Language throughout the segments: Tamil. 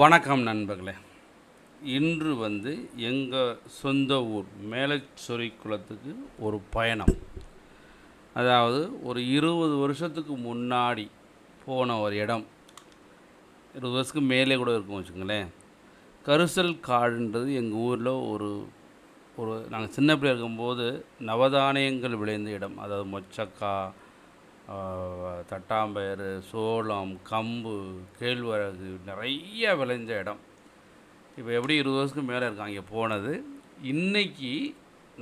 வணக்கம் நண்பர்களே. இன்று வந்து எங்கள் சொந்த ஊர் மேலச்சொரி குளத்துக்கு ஒரு பயணம். அதாவது ஒரு இருபது வருஷத்துக்கு முன்னாடி போன ஒரு இடம். இருபது வருஷத்துக்கு மேலே கூட இருக்கும் வச்சுங்களேன் கரிசல் காடுன்றது எங்கள் ஊரில் ஒரு ஒரு நாங்கள் சின்ன பிள்ளை இருக்கும்போது நவதானியங்கள் விளைந்த இடம். அதாவது மொச்சக்காய் தட்டாம்பயிறு சோளம் கம்பு கேழ்வரகு நிறைய விளைஞ்ச இடம். இப்போ எப்படி இருபது வருஷத்துக்கு மேலே இருக்கும் அங்கே போனது. இன்றைக்கி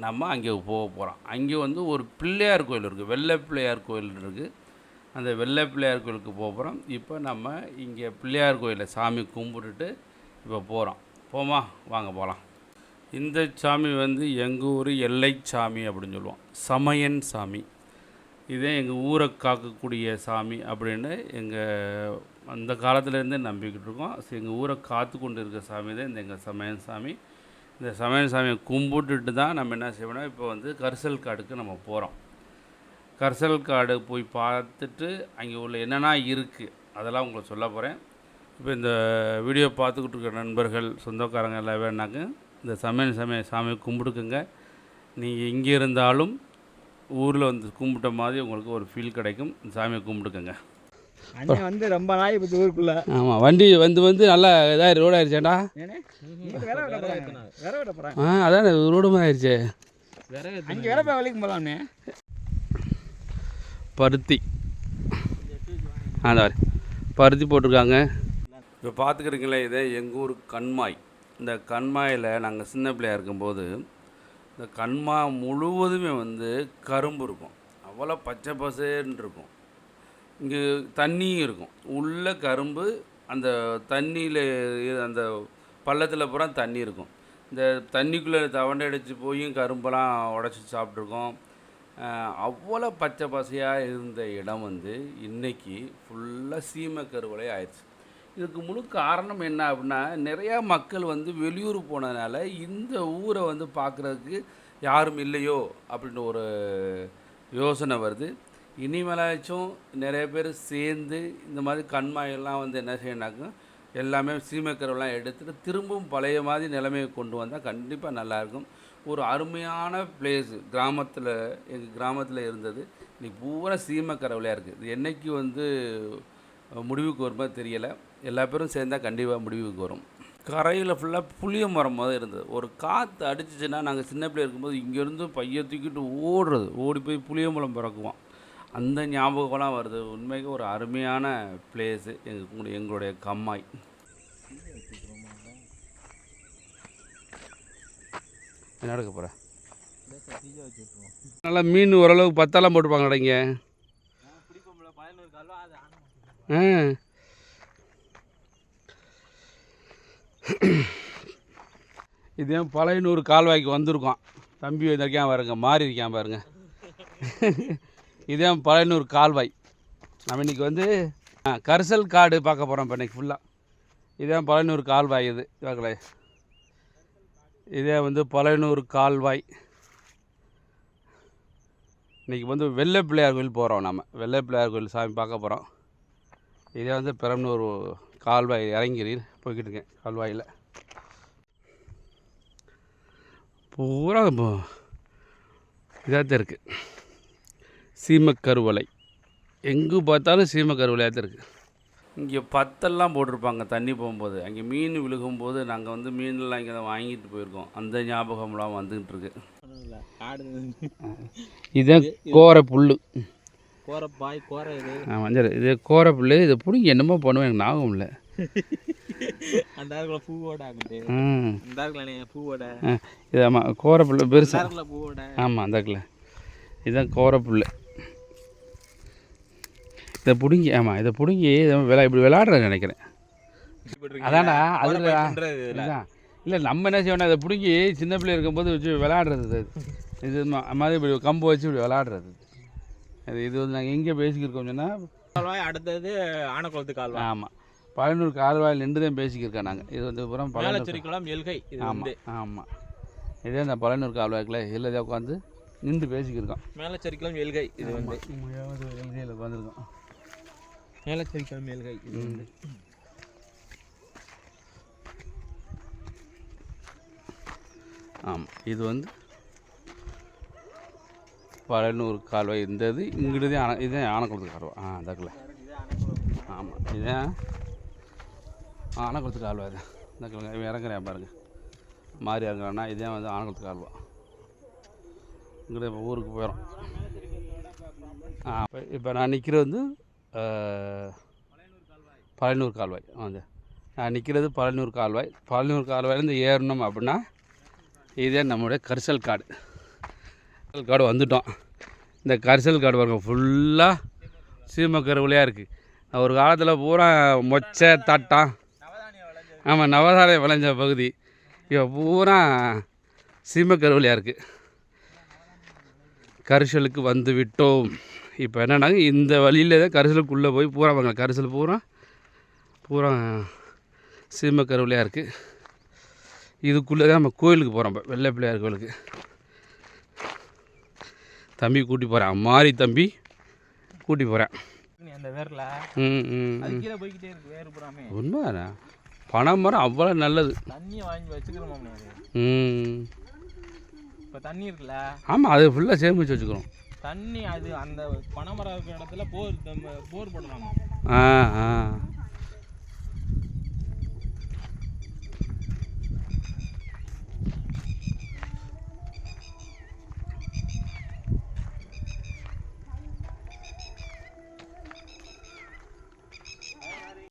நம்ம அங்கே போக போகிறோம். அங்கே வந்து ஒரு பிள்ளையார் கோயில் இருக்குது. வெள்ளை பிள்ளையார் கோயில் இருக்குது. அந்த வெள்ளை பிள்ளையார் கோயிலுக்கு போக போகிறோம். இப்போ நம்ம இங்கே பிள்ளையார் கோயிலில் சாமி கும்பிட்டுட்டு இப்போ போகிறோம். போமா வாங்க போகலாம். இந்த சாமி வந்து எங்கள் ஊர் எல்லை சாமி அப்படின்னு சொல்லுவோம். சமயன் சாமி. இதே எங்கள் ஊரை காக்கக்கூடிய சாமி அப்படின்னு எங்கள் அந்த காலத்துலேருந்தே நம்பிக்கிட்டு இருக்கோம். எங்கள் ஊரை காத்து கொண்டு இருக்க சாமி தான் இந்த எங்கள் சமயன் சாமி. இந்த சமயன் சாமியை கும்பிட்டுட்டு தான் நம்ம என்ன செய்வோம்னா இப்போ வந்து கரிசல் காடுக்கு நம்ம போகிறோம் கரிசல் காடு போய் பார்த்துட்டு அங்கே உள்ள என்னென்னா இருக்குது அதெல்லாம் உங்களுக்கு சொல்ல போகிறேன் இப்போ இந்த வீடியோ பார்த்துக்கிட்டு இருக்கிற நண்பர்கள் சொந்தக்காரங்க எல்லாம் வேணாக்க இந்த சமயன் சமய சாமியை கும்பிடுக்குங்க. நீங்கள் இங்கே இருந்தாலும் ஊரில் வந்து கும்பிட்ட மாதிரி உங்களுக்கு ஒரு ஃபீல் கிடைக்கும். இந்த சாமியை கும்பிடுக்குங்க அண்ணன் வந்து ரொம்ப நாய் பற்றி ஊருக்குள்ள. ஆமாம் வண்டி வந்து வந்து நல்லா இதாக ரோடு ஆயிடுச்சேடா ஆ அதான் ரோடு மாதிரி ஆயிடுச்சே அங்கே விர போய் வலிக்கும் போலாம்ண்ணே பருத்தி. அதான் பருத்தி போட்டிருக்காங்க. இப்போ பார்த்துக்கிறீங்களே இதே எங்கள் ஊர் கண்மாய். இந்த கண்மாயில் நாங்கள் சின்ன பிள்ளையா இருக்கும்போது இந்த கண்மா முழுவதுமே வந்து கரும்பு இருக்கும். அவ்வளோ பச்சை பசேன்னு இருக்கும். இங்கே தண்ணியும் இருக்கும். உள்ளே கரும்பு அந்த தண்ணியில் அந்த பள்ளத்தில் பூரா தண்ணி இருக்கும். இந்த தண்ணிக்குள்ளே தவண்டை அடித்து போயும் கரும்பெல்லாம் உடச்சி சாப்பிட்ருக்கோம் அவ்வளோ பச்சை பசையாக இருந்த இடம் வந்து இன்றைக்கி ஃபுல்லாக சீமை கருவலை ஆயிடுச்சு. இதுக்கு முழு காரணம் என்ன அப்படின்னா நிறையா மக்கள் வந்து வெளியூர் போனதுனால இந்த ஊரை வந்து பார்க்குறதுக்கு யாரும் இல்லையோ அப்படின்ற ஒரு யோசனை வருது. இனிமேலாச்சும் நிறைய பேர் சேர்ந்து இந்த மாதிரி கண்மாயெல்லாம் வந்து என்ன செய்யணாக்கும் எல்லாமே சீமைக்கருவெல்லாம் எடுத்துட்டு திரும்பவும் பழைய மாதிரி நிலைமையை கொண்டு வந்தால் கண்டிப்பாக நல்லாயிருக்கும் ஒரு அருமையான பிளேஸு கிராமத்தில் எங்கள் கிராமத்தில் இருந்தது. இன்றைக்கி பூரா சீமைக்கரவலையாக இருக்குது இது என்றைக்கு வந்து முடிவுக்கு வருமா தெரியலை. எல்லா பேரும் சேர்ந்தால் கண்டிப்பாக முடிவுக்கு வரும். கரையில் ஃபுல்லாக புளிய மரம் மாதிரி இருந்தது. ஒரு காற்று அடிச்சிச்சுன்னா நாங்கள் சின்ன பிள்ளை இருக்கும்போது இங்கேருந்து பைய தூக்கிட்டு ஓடுறது. ஓடி போய் புளியம்பழம் பிறக்குவோம் அந்த ஞாபகம்லாம் வருது. உண்மைக்கு ஒரு அருமையான பிளேஸு எங்கள் எங்களுடைய கம்மாய். என்ன எடுக்க போகிற நல்லா மீன் ஓரளவுக்கு பத்தெல்லாம் போட்டுப்பாங்கடா இங்கே? ஆ. இதே பழையனூர் கால்வாய்க்கு வந்திருக்கோம். தம்பி வந்திருக்கேன் பாருங்க மாறி இருக்கேன் பாருங்க. இதே பழையனூர் கால்வாய்? நம்ம இன்னைக்கு வந்து கரிசல் காடு பார்க்க போகிறோம் இப்போ இன்றைக்கி ஃபுல்லாக இதே பழையனூர் கால்வாய் இது? இவங்களே இதே வந்து பழையனூர் கால்வாய். இன்றைக்கி வந்து வெள்ளை பிள்ளையார் கோயில் போகிறோம் நம்ம வெள்ளை பிள்ளையார் கோயில் சாமி பார்க்க போகிறோம் இதே வந்து பெரம்பலூர் கால்வாய் இறங்கிறீர் போய்கிட்டு இருக்கேன் கால்வாயில். பூரா இதாக தான் இருக்குது சீமக்கருவலை. எங்கே பார்த்தாலும் சீமக்கருவலையாக தான் இருக்குது இங்கே பத்தெல்லாம் போட்டிருப்பாங்க தண்ணி போகும்போது. அங்கே மீன் விழுகும்போது நாங்கள் வந்து மீனெல்லாம் இங்கே தான் வாங்கிட்டு போயிருக்கோம். அந்த ஞாபகம்லாம் வந்துக்கிட்டு இருக்கு. இதுதான் கோரை புல் கோர பாய் கோர இது. ஆ மஞ்சள் இது கோரை புல் இது பிடிங்க என்னமோ பண்ணுவேன் எனக்கு ஞாபகம் இல்லை. அந்த இருக்குள்ள பூவோட ஆகுது. அந்த இருக்குல்லண்ணே பூவோட இது ஆமாம் அந்த பெருசா. இருக்குள்ள பூவோட ஆமாம் அந்த இருக்குல்ல இதுதான் கோரப்புல் இதை பிடுங்கி ஆமாம் இதை பிடுங்கி இதை விளா இப்படி விளாடுறேன் நினைக்கிறேன். அதான்டா அதில் இதுதான். இல்லை நம்ம என்ன செய்யணும் இதை பிடுங்கி சின்ன பிள்ளை இருக்கும்போது வச்சு விளாடுறது இது. மாதிரி இப்படி கம்பு வச்சு இப்படி விளாடுறது இது. இது வந்து நாங்கள் எங்கே பேசிக்கிருக்கோம் சொன்னால் அடுத்தது ஆனக்குளத்து கால்வாய். ஆமாம் பதினூறு கால்வாயில் நின்று தான் பேசிக்கிருக்கோம் நாங்கள் இது வந்து புறம் பழனூர் மேலச்சேரிக்குளம் எல்கை ஆமாம் ஆமாம் இதே இந்த பழனூர் கால்வாய்க்குள்ள இதில் தான் உட்காந்து நின்று பேசிக்கிருக்கோம். மேலச்சேரிக்குளம் எல்கை இது வந்து எழுதியில் உட்காந்துருக்கோம். மேலச்சேரிக்குளம் எல்கை இது வந்து ஆமாம் இது வந்து பழனூர் கால்வாய் இந்த இது இங்கிட்டு தான் ஆன இதுதான் ஆனக்குளத்து கால்வாய் ஆ தக்கல ஆமாம் இதுதான் ஆனக்குளத்து கால்வாய் தான் தக்கலங்க இவன் இறங்குறேன் பாருங்க. மாறி இறங்குறான்னா இதே வந்து ஆனக்குளத்துக்கு கால்வாய் இங்கிட்ட இப்போ ஊருக்கு போயிடும் ஆ இப்போ நான் நிற்கிறது வந்து பழனூர் கால்வாய். வந்து. நான் நிற்கிறது பழனூர் கால்வாய். பழனூர் கால்வாயிலேருந்து ஏறணும் அப்படின்னா இதே நம்மளுடைய கரிசல் காடு. கரிசல் காடு வந்துட்டோம். இந்த கரிசல் காடு பாருங்க ஃபுல்லாக சீமக்கருவிலையாக இருக்குது ஒரு காலத்தில் பூரா மொச்சை தட்டம் ஆமாம் நவதானியம் விளைஞ்ச பகுதி. இப்போ பூரா சீமக்கருவிலையாக இருக்குது கரிசலுக்கு வந்து விட்டோம். இப்போ என்னன்னா இந்த வழியில் தான் கரிசலுக்குள்ளே போய் பூரா வாங்க. கரிசல் பூரா பூரா சீமக்கருவிலையாக இருக்குது இதுக்குள்ளே தான் நம்ம கோயிலுக்கு போகிறோம் இப்போ. வெள்ளை பிள்ளையார் கோயிலுக்கு. தம்பி கூட்டி போகிறேன் மாறி தம்பி கூட்டி போகிறேன் அந்த வேர்ல ம் பனை மரம் அவ்வளோ நல்லது. தண்ணியை வாங்கி வச்சுக்கிறோம் ம். இப்போ தண்ணி இருக்குல்ல? ஆமாம் அது ஃபுல்லாக சேமித்து வச்சுக்கிறோம். தண்ணி அது அந்த பனைமரம் இருக்கிற இடத்துல போர் போர் போடலாமா? ஆ ஆ.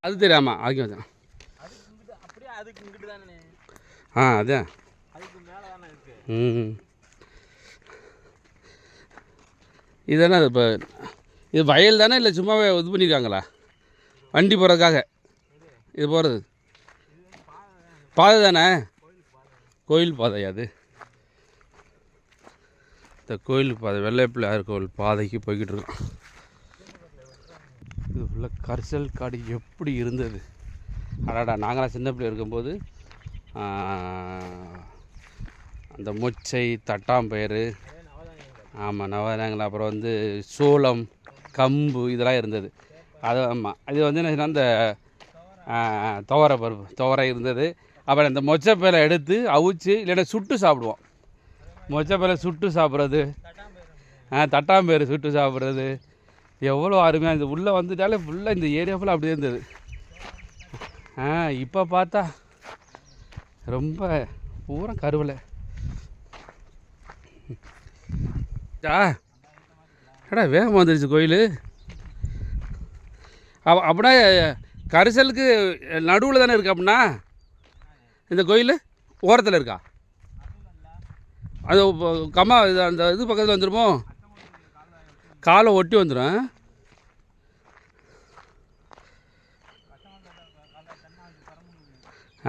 அது தெரியாமா ஆகியம் தான் அதுக்கு இங்கிட்டு அப்படியே அதுக்கு இங்கிட்டு தானே ஆ அதான் ம் இதெல்லாம் இப்போ இது வயல் தானே இல்லை சும்மாவே இது பண்ணியிருக்காங்களா வண்டி போகிறதுக்காக இது போகிறது பாதை தானே? கோயில் பாதையா அது. இந்த கோயில் பாதை வெள்ளைப்பிள்ளையார் கோயில் கோவில் பாதைக்கு போய்கிட்டு இருக்கோம். இது ஃபுல்லாக கரிசல் காடு எப்படி இருந்தது? அடாடா நாங்களாம் சின்ன பிள்ளை இருக்கும்போது அந்த மொச்சை தட்டாம்பயிறு ஆமாம் நவதானியங்கள் அப்புறம் வந்து சோளம் கம்பு இதெல்லாம் இருந்தது. அது ஆமாம் இது வந்து என்ன அந்த துவரை பருப்பு துவரை இருந்தது. அப்புறம் இந்த மொச்சப்பயிரை எடுத்து அவிச்சு இல்லைன்னா சுட்டு சாப்பிடுவோம். மொச்சப்பயிரை சுட்டு சாப்பிட்றது. ஆ தட்டாம்பயிறு சுட்டு சாப்பிட்றது. எவ்வளோ அருமையாக இருந்தது. உள்ளே வந்துட்டாலே ஃபுல்லாக இந்த ஏரியா ஃபுல்லாக அப்படியே இருந்தது. ஆ இப்போ பார்த்தா ரொம்ப பூரா கருவலை. ஆ எடா வேகமாக வந்துருச்சு கோயில்? அப்படின்னா கரிசலுக்கு நடுவில் தானே இருக்கு அப்படின்னா? இந்த கோயில் ஓரத்தில் இருக்கா? அது கம்மா அந்த இது பக்கத்தில் வந்துடுமோ காலை ஒட்டி வந்துடும்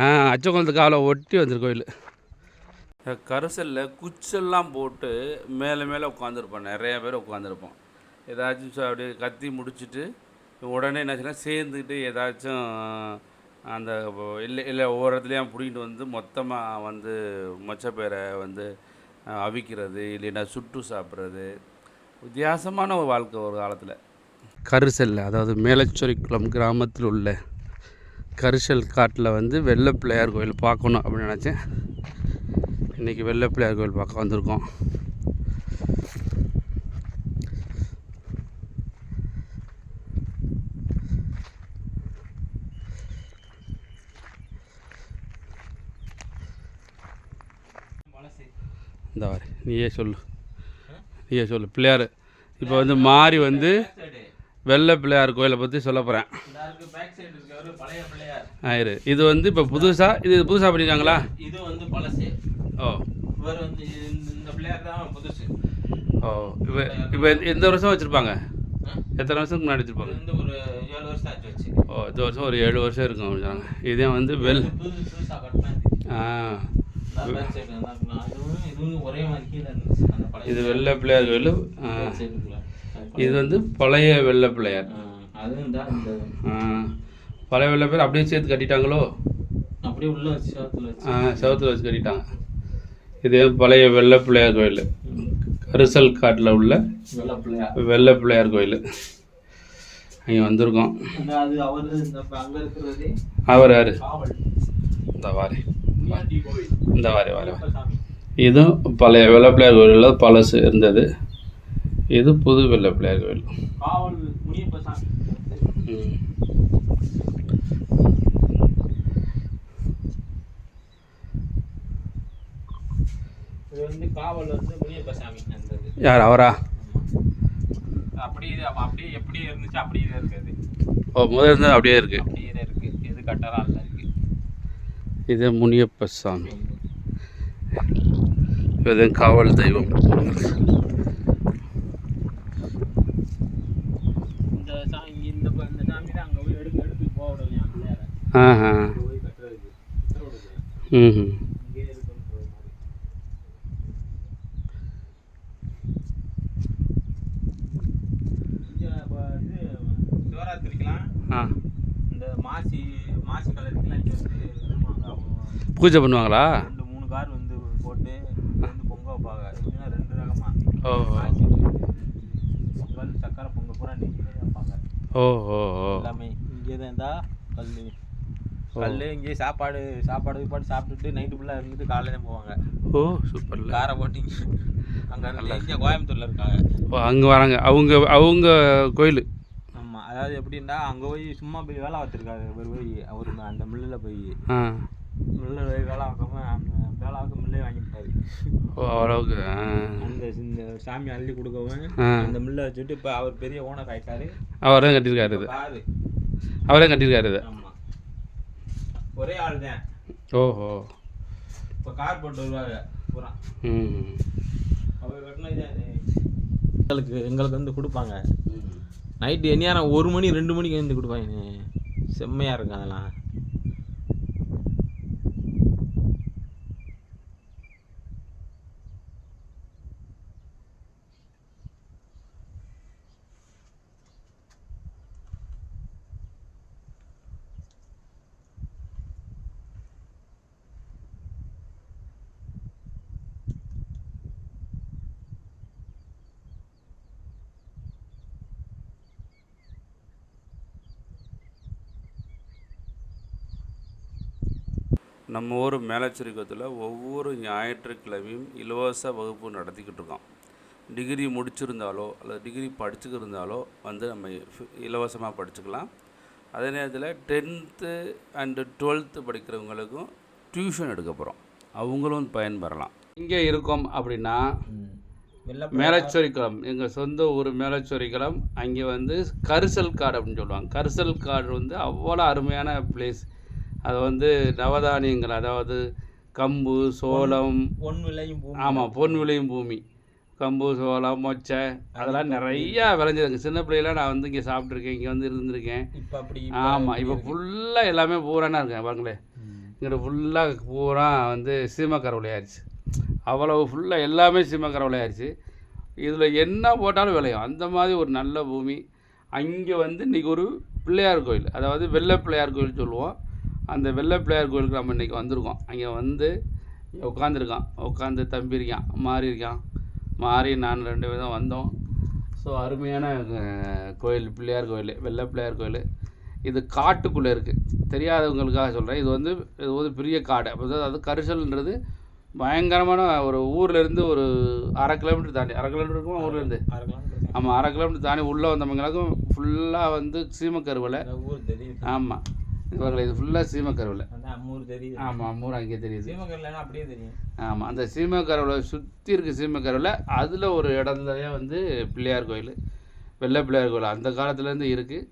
அச்சகுளத்து காலை ஒட்டி வந்துரு கோயில். கரிசலில் குச்செல்லாம் போட்டு மேலே மேலே உட்காந்துருப்போம் நிறைய பேர் உட்காந்துருப்போம் ஏதாச்சும் அப்படியே கத்தி முடிச்சுட்டு உடனே என்ன செய்யலாம் சேர்ந்துக்கிட்டு ஏதாச்சும் அந்த இல்லை இல்லை ஒவ்வொரு இடத்துலையும் பிடிக்கிட்டு வந்து மொத்தமாக வந்து மொச்சப்பயிரை வந்து அவிக்கிறது இல்லைன்னா சுட்டு சாப்பிட்றது. வித்தியாசமான ஒரு வாழ்க்கை ஒரு காலத்தில். கரிசல் அதாவது மேலச்சொரிக்குளம் கிராமத்தில் உள்ள கரிசல் காட்டில் வந்து வெள்ளை பிள்ளையார் கோயில் பார்க்கணும் அப்படின்னு நினச்சேன். இன்றைக்கி வெள்ளை பிள்ளையார் கோயில் பார்க்க வந்திருக்கோம். இந்த வாரு நீயே சொல்லு. நீயே சொல்லு பிள்ளையார். இப்போ வந்து மாறி வந்து வெள்ளை பிள்ளையார் கோயிலை பற்றி சொல்ல போகிறேன் ஆயிரு. இது வந்து இப்போ புதுசாக இது புதுசாக பண்ணியிருக்காங்களா இது வந்து பழசு. ஓ. இவர் வந்து இந்த- இந்த பிள்ளையார் தான் புதுசு. ஓ. இப்போ இப்போ எந்த வருஷம் வச்சுருப்பாங்க? எத்தனை வருஷத்துக்கு முன்னாடி வச்சுருப்பாங்க? வந்து ஒரு ஏழு வருஷம் ஆச்சு வச்சு. ஓ இந்த வருஷம் ஒரு ஏழு வருஷம் இருக்கும் அப்படின்னாங்க இதே வந்து புதுசா கட்டினது ஆ. இது வெள்ளை பிள்ளையார் சைடுக்குள்ள இது வந்து பழைய வெள்ளை பிள்ளையார். ஆ, அதுவும் தான் இந்த ஆ, பழைய வெள்ளை பிள்ளையார் அப்படியே சேர்த்து கட்டிட்டாங்களோ? அப்படியே உள்ள ஆ செவத்தில் வச்சு கட்டிட்டாங்க. இது பழைய வெள்ளை பிள்ளையார் கோயில். கரிசல் காட்டில் உள்ள வெள்ளை பிள்ளையார். கோயில். அங்கே வந்திருக்கோம். அவரு யார்? இந்த வாரி. இந்த வாரி வாரி இதுவும் பழைய வெள்ளை பிள்ளையார் கோயிலில் பழசு இருந்தது. இது புது வெள்ளை பிள்ளையார் கோயில். இது இது. யார் அவரா? அப்படியே இது அப்ப அப்படியே எப்படியே இருந்துச்சு அப்படியே இருக்குது. ஓ முதல் இருந்தது அப்படியே இருக்குது அப்படியே இருக்கு. எது கட்டரா இல்ல இருக்கு. இது முனியப்ப சாமி இது காவல் தெய்வம் இந்த சாமி இந்த ப- இந்த சாமி தான் அங்க போய் எடுத்து எடுத்து போக விடலையா பிள்ளையார ஆஹா அங்க போய் கட்டுறதுக்கு உத்தரவிடுது ம் இங்கே இருக்குன்ற மாதிரி இங்க இப்ப இது சிவராத்திரிக்கெல்லாம் ஆ இந்த மாசி மாசி கலருக்குலாம் இங்கே வந்து விடுவாங்க அவங்க பூஜை பண்ணுவாங்களா? ரெண்டு மூணு கார் வந்து போட்டு வந்து பொங்க வைப்பாங்க எப்படின்னா ரெண்டு ரகமா ஓ. பொங்கல் சக்கரை பொங்கல் பூரா நெய்யிலே வைப்பாங்க. ஓ ஓ எல்லாமே இங்கே தான் இருந்தா கல் கல் இங்கேயே சாப்பாடு சாப்பாடு கீப்பாடு சாப்பிட்டுட்டு நைட்டு ஃபுல்லாக இருந்துட்டு காலையில போவாங்க. ஓ சூப்பர்ல. காரை போட்டு அங்கே இருந்து இங்கே கோயம்புத்தூர்ல இருக்காங்க. ஓ அங்கே வராங்க. அவங்க அவங்க கோயில். ஆமாம் அதாவது எப்படின்னா அங்கே போய் சும்மா போய் வேலை பார்த்துருக்காரு. இவர் போய் அவர் அந்த மில்லில் போய். மில்லில் போய் வேலை பார்க்காம அந்த வேலை பார்க்க மில்லே வாங்கிட்டாரு ஓ அவ்வளவுக்கு ஆ. அந்த இந்த சாமி அள்ளி கொடுக்கவும். அந்த மில்லை வச்சுட்டு இப்போ அவர் பெரிய ஓனர் ஆயிட்டாரு. அவர் கட்டியிருக்காரு அவரே கட்டியிருக்காரு ஒரே ஆள் தான். ஓஹோ. இப்போ கார் போட்டு வருவாங்க பூரா. ம். அவர் எங்களுக்கு எங்களுக்கு வந்து கொடுப்பாங்க. நைட்டு எந்நேரம் ஒரு மணி ரெண்டு மணிக்கு வந்து கொடுப்பாங்க. செம்மையாக இருக்கும் அதெல்லாம். நம்ம ஊர் மேலச்சுரிக்கத்தில் ஒவ்வொரு ஞாயிற்றுக்கிழமையும் இலவச வகுப்பு நடத்திக்கிட்டு இருக்கோம். டிகிரி முடிச்சிருந்தாலோ அல்லது டிகிரி படிச்சுக்கிருந்தாலோ வந்து நம்ம இலவசமாக படிச்சுக்கலாம். அதே நேரத்தில் டென்த்து அண்டு டுவெல்த்து படிக்கிறவங்களுக்கும் டியூஷன் எடுக்க போகிறோம் அவங்களும் பயன்பெறலாம். இங்கே இருக்கோம் அப்படின்னா மேலச்சொரிக்குளம் எங்கள் சொந்த ஊர் மேலச்சொரிக்குளம் அங்கே வந்து கரிசல் காடு அப்படின்னு சொல்லுவாங்க. கரிசல் காடு வந்து அவ்வளோ அருமையான பிளேஸ் அது வந்து நவதானியங்கள் அதாவது கம்பு சோளம் பொன் விலையும் பூ ஆமாம் பொன் விளையும் பூமி. கம்பு சோளம் மொச்சை அதெல்லாம் நிறையா விளைஞ்சதுங்க. சின்ன பிள்ளையில நான் வந்து இங்கே சாப்பிட்ருக்கேன் இங்கே வந்து இருந்திருக்கேன். இப்போ அப்படி ஆமாம் இப்போ ஃபுல்லாக எல்லாமே பூரானா இருக்கேன் பாருங்களேன். இங்கிட்ட ஃபுல்லாக பூரா வந்து சீமக்கரை விளையாடுச்சு. அவ்வளவு ஃபுல்லாக எல்லாமே சீமக்கரை விளையாடுச்சு. இதில் என்ன போட்டாலும் விளையும். அந்த மாதிரி ஒரு நல்ல பூமி. அங்கே வந்து இன்றைக்கி ஒரு பிள்ளையார் கோயில் அதாவது வெள்ளை பிள்ளையார் கோயில் சொல்லுவோம். அந்த வெள்ளை பிள்ளையார் கோயிலுக்கு நம்ம இன்றைக்கி வந்திருக்கோம். அங்கே வந்து உட்காந்துருக்கான் உட்காந்து தம்பி இருக்கான் மாறி இருக்கான். மாறி நான் ரெண்டு பேரும் வந்தோம். ஸோ அருமையான கோயில் பிள்ளையார் கோயில் வெள்ளை பிள்ளையார் கோயில். இது காட்டுக்குள்ளே இருக்குது தெரியாதவங்களுக்காக சொல்கிறேன் இது வந்து இது வந்து பெரிய காடு. அப்போ அதாவது கரிசல்ன்றது பயங்கரமான ஒரு ஊர்ல இருந்து ஒரு அரை கிலோமீட்டர் தாண்டி அரை கிலோமீட்டர் இருக்குமா ஊர்லேருந்து ஆமாம் அரை கிலோமீட்டர் தாண்டி. உள்ளே வந்தவங்களுக்கும் ஃபுல்லாக வந்து சீமக்கருவலை. ஊர் ஆமாம் இவர்கள் இது ஃபுல்லாக சீமக்கருவலை. ஆமாம் ஊர் அங்கே தெரியுது. சீமக்கரில் அப்படியே தெரியும். ஆமாம் அந்த சீமக்கருவில் சுற்றி இருக்க சீமக்கருவில். அதில் ஒரு இடத்துலயே வந்து பிள்ளையார் கோயில் வெள்ளை பிள்ளையார் கோயில் அந்த காலத்துலேருந்து இருக்குது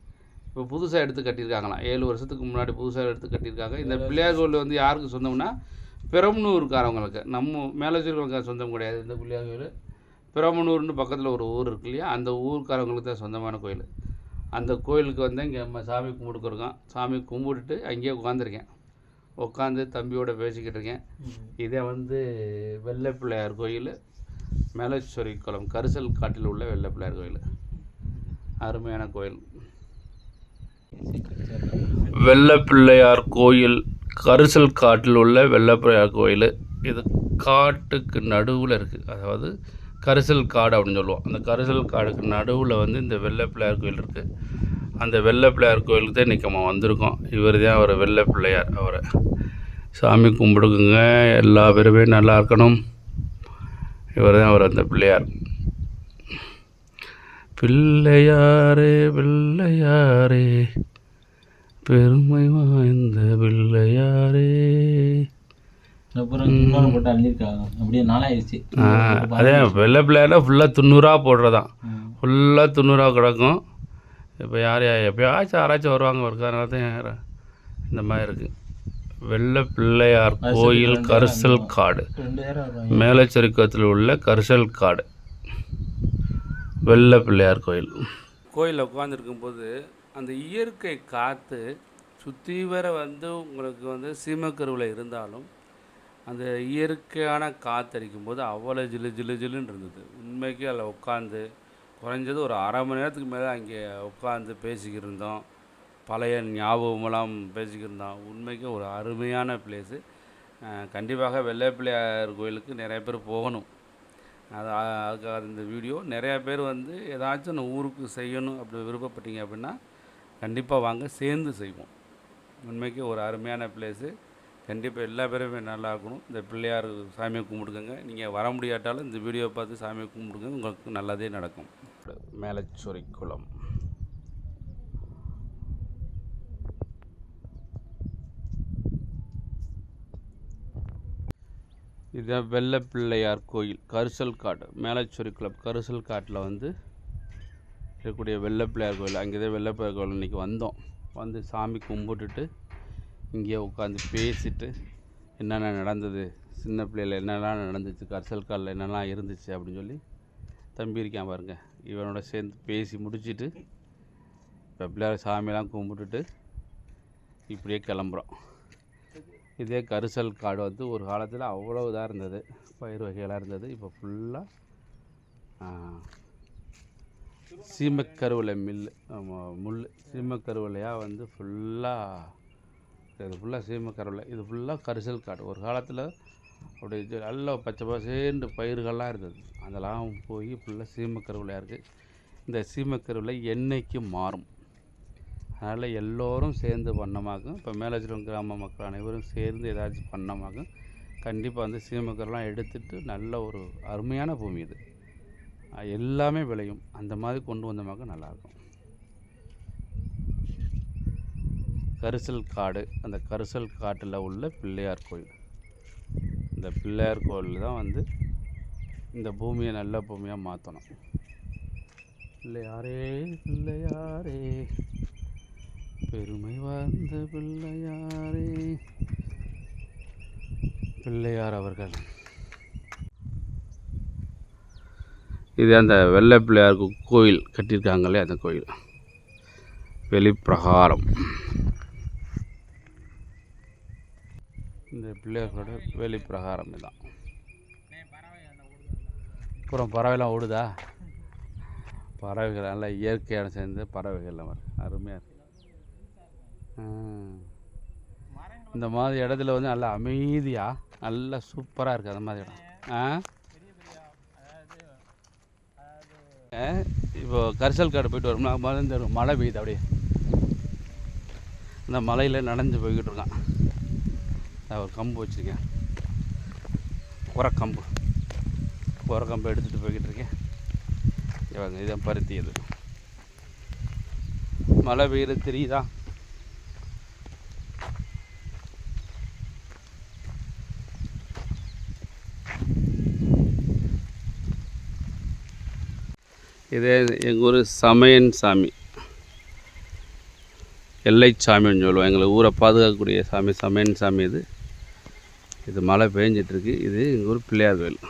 இப்போ புதுசாக எடுத்து கட்டியிருக்காங்களாம். ஏழு வருஷத்துக்கு முன்னாடி புதுசாக எடுத்து கட்டியிருக்காங்க. இந்த பிள்ளையார் கோயில் வந்து யாருக்கு சொந்தம்னா பெரம்பனூருக்காரவங்களுக்கு நம்ம மேலச்சூர்களுக்கு சொந்தம் கிடையாது இந்த பிள்ளையார் கோயில். பெரம்பனூர்னு பக்கத்தில் ஒரு ஊர் இருக்கு இல்லையா? அந்த ஊருக்காரவங்களுக்கு தான் சொந்தமான கோயில். அந்த கோயிலுக்கு வந்து இங்கே நம்ம சாமி கும்பிட்டுருக்கோம் சாமி கும்பிட்டுட்டு அங்கேயே உட்காந்துருக்கேன் உட்காந்து தம்பியோட பேசிக்கிட்டு இருக்கேன். இதே வந்து வெள்ளை பிள்ளையார் கோயில் மேலேஸ்வரி குளம் கரிசல் காட்டில் உள்ள வெள்ளை பிள்ளையார் கோயில். அருமையான கோயில். வெள்ளை பிள்ளையார் கோயில் கரிசல் காட்டில் உள்ள வெள்ளை பிள்ளையார் கோயில் இது காட்டுக்கு நடுவில் இருக்குது அதாவது கரிசல் காடு அப்படின்னு சொல்லுவோம். அந்த கரிசல் காடுக்கு நடுவில் வந்து இந்த வெள்ளை பிள்ளையார் கோயில் இருக்குது அந்த வெள்ளை பிள்ளையார் கோயிலுக்கு தான் இன்றைக்கி நம்ம வந்திருக்கோம். இவர் தான் அவர் வெள்ளை பிள்ளையார் அவரை. சாமி கும்பிடுக்குங்க எல்லா பேருமே நல்லா இருக்கணும். இவர் தான் அவர் அந்த பிள்ளையார். பிள்ளையாரே பிள்ளையாரே. பெருமை வாய்ந்த பிள்ளையாரே. அதே வெள்ளை பிள்ளையார்னா ஃபுல்லாக துண்ணூறாக போடுறதான். ஃபுல்லாக துண்ணூறாக கிடக்கும். இப்போ யார் எப்பயாச்சும் யாராச்சும் வருவாங்க ஒருக்காரனால தான் யார- இந்த மாதிரி இருக்குது வெள்ளை பிள்ளையார் கோயில் கரிசல் காடு. மேலச்சரிக்கத்தில் உள்ள கரிசல் காடு. வெள்ளை பிள்ளையார் கோயில். கோயிலில் உட்காந்துருக்கும் போது அந்த இயற்கை காற்று சுற்றி வர வந்து உங்களுக்கு வந்து சீமக்கருவில் இருந்தாலும் அந்த இயற்கையான காற்றடிக்கும் போது அவ்வளோ ஜிலு ஜிலு ஜிலுன்னு இருந்தது. உண்மைக்கு அதில் உட்காந்து குறைஞ்சது ஒரு அரை மணி நேரத்துக்கு மேலே அங்கே உட்காந்து பேசிக்கிட்டு இருந்தோம் பழைய ஞாபகமெல்லாம் பேசிக்கிட்டு இருந்தோம் உண்மைக்கு ஒரு அருமையான பிளேஸு கண்டிப்பாக வெள்ளைப்பிள்ளையார் கோயிலுக்கு நிறைய பேர் போகணும். அது அதுக்காக இந்த வீடியோ நிறையா பேர் வந்து ஏதாச்சும் நான் ஊருக்கு செய்யணும் அப்படி விருப்பப்பட்டீங்க அப்படின்னா கண்டிப்பாக வாங்க சேர்ந்து செய்வோம். உண்மைக்கு ஒரு அருமையான பிளேஸு கண்டிப்பாக எல்லா பேருமே நல்லா இருக்கணும். இந்த பிள்ளையார் சாமியை கும்பிடுங்க நீங்கள் வர முடியாட்டாலும் இந்த வீடியோ பார்த்து சாமியை கும்பிடுங்க. உங்களுக்கு நல்லதே நடக்கும். மேலச்சொரி குளம். இதுதான் வெள்ளை பிள்ளையார் கோயில் கரிசல் காடு. மேலச்சொரி குளம் கரிசல் காட்டில் வந்து இருக்கக்கூடிய வெள்ளை பிள்ளையார் கோயில். அங்கே தான் வெள்ளை பிள்ளையார் கோயில் இன்றைக்கி வந்தோம். வந்து சாமி கும்பிட்டுட்டு இங்கேயே உட்காந்து பேசிட்டு என்னென்ன நடந்தது சின்ன பிள்ளையில என்னெல்லாம் நடந்துச்சு கரிசல் காலில் என்னெல்லாம் இருந்துச்சு அப்படின்னு சொல்லி தம்பி இருக்கான் பாருங்க. இவனோட சேர்ந்து பேசி முடிச்சுட்டு இப்போ பிள்ளையார் சாமியெல்லாம் கும்பிட்டுட்டு இப்படியே கிளம்புறோம். இதே கரிசல் காடு வந்து ஒரு காலத்தில் அவ்வளோ இதாக இருந்தது. பயிர் வகைகளாக இருந்தது. இப்போ ஃபுல்லாக சீமக்கருவலை மில்லு முள் சீமக்கருவலையாக வந்து ஃபுல்லாக இது ஃபுல்லாக சீமக்கருவலை இது ஃபுல்லாக கரிசல் காடு. ஒரு காலத்தில் அப்படி நல்ல பச்சை பசேண்டு பயிர்கள்லாம் இருந்தது. அதெல்லாம் போய் ஃபுல்லாக சீமக்கருவிலையாக இருக்குது இந்த சீமக்கருவிலை என்னைக்கு மாறும். அதனால் எல்லோரும் சேர்ந்து பண்ணமாக்கும் இப்போ மேலச்சிரம் கிராம மக்கள் அனைவரும் சேர்ந்து ஏதாச்சும் பண்ணமாக்கும் கண்டிப்பாக வந்து சீமக்கருலாம் எடுத்துட்டு நல்ல ஒரு அருமையான பூமி இது. எல்லாமே விளையும். அந்த மாதிரி கொண்டு வந்தமாக்க நல்லாயிருக்கும். கரிசல் காடு. அந்த கரிசல் காட்டில் உள்ள பிள்ளையார் கோயில். இந்த பிள்ளையார் கோயில் தான் வந்து இந்த பூமியை நல்ல பூமியாக மாற்றணும் பிள்ளையாரே பிள்ளையாரே பெருமை வாழ்ந்த பிள்ளையாரே. பிள்ளையார் அவர்கள். இது அந்த வெள்ளை பிள்ளையார் கோ- கோயில் கட்டியிருக்காங்களே அந்த கோயில். வெளிப்பிரகாரம். இந்த பிள்ளையார்களோட வெளிப்பிரகாரம் இதான் அப்புறம் பறவைலாம் ஓடுதா? பறவைகள் நல்லா இயற்கையான சேர்ந்து பறவைகள்லாம் வருது அருமையாக இருக்கு. இந்த மாதிரி இடத்துல வந்து நல்லா அமைதியாக நல்லா சூப்பராக இருக்குது அந்த மாதிரி இடம். ஆ? இப்போ கரிசல் காடு போயிட்டு வரோம்னா மழை இந்த மழை பெய்யுது அப்படியே. இந்த மலையில் நனைஞ்சு போய்கிட்டு இருக்கான். ஒரு கம்பு வச்சுருக்கேன். உரக்கம்பு. உரக்கம்பு எடுத்துகிட்டு போய்கிட்டு இருக்கேன். இவங்க இதான் பருத்தி இது மழை பெய்யுறது தெரியுதா? இதே எங்கள் ஊர் சமயன் சாமி. எல்லை சாமின்னு சொல்லுவோம். எங்களை ஊரை பாதுகாக்கக்கூடிய சாமி சமயன் சாமி இது. இது மழை பெஞ்சிட்ருக்கு. இது எங்கள் ஊர் பிள்ளையார் கோயில்.